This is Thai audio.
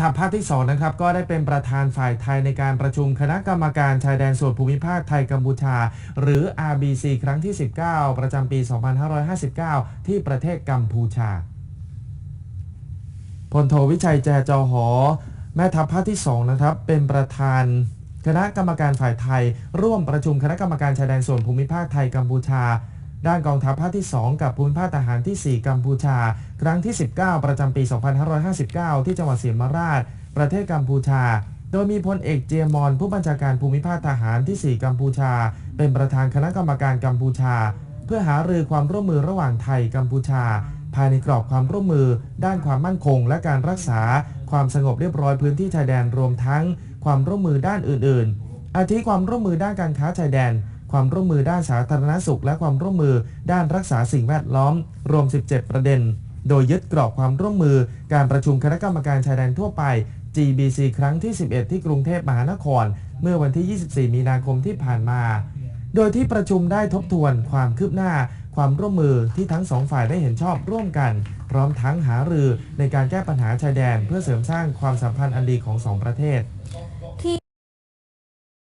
ทัพภาคที่2นะครับก็ได้เป็นประธานฝ่ายไทยในการประชุมคณะกรรมการชายแดนส่วนภูมิภาคไทยกัมพูชา หรือ RBC ครั้งที่ 19 ประจำปี 2559 ที่ประเทศกัมพูชาพลโทวิชัยแจจอหอ แม่ทัพภาคที่2นะครับเป็นประธานคณะกรรมการฝ่ายไทย ร่วมประชุมคณะกรรมการชายแดนส่วนภูมิภาคไทยกัมพูชา ด้านกองทัพภาคที่ 2 กับภูมิภาคทหารที่ 4 กัมพูชา ครั้งที่ 19 ประจำปี 2559 ที่จังหวัดเสียมราช ประเทศกัมพูชา โดยมีพลเอกเจยมอน ผู้บัญชาการภูมิภาคทหารที่ 4 กัมพูชา เป็นประธานคณะกรรมการกัมพูชา เพื่อหารือความร่วมมือระหว่างไทยกัมพูชา ภายในกรอบความร่วมมือ ด้านความมั่นคง และการรักษา ความสงบเรียบร้อยพื้นที่ชายแดนรวมทั้ง ความร่วมมือด้านอื่น ๆ อาทิความร่วมมือด้านการค้าชายแดน ความร่วมมือด้านสาธารณสุข และความร่วมมือด้านรักษาสิ่งแวดล้อม รวม 17 ประเด็น โดยยึดกรอบความร่วมมือการประชุมคณะกรรมการชายแดนทั่วไป GBC ครั้งที่ 11 ที่กรุงเทพมหานคร เมื่อวันที่ 24 มีนาคมที่ผ่านมา โดยที่ประชุมได้ทบทวนความคืบหน้า ความร่วมมือที่ทั้งสองฝ่ายได้เห็นชอบร่วมกัน พร้อมทั้งหารือในการแก้ปัญหาชายแดน เพื่อเสริมสร้างความสัมพันธ์อันดีของสองประเทศ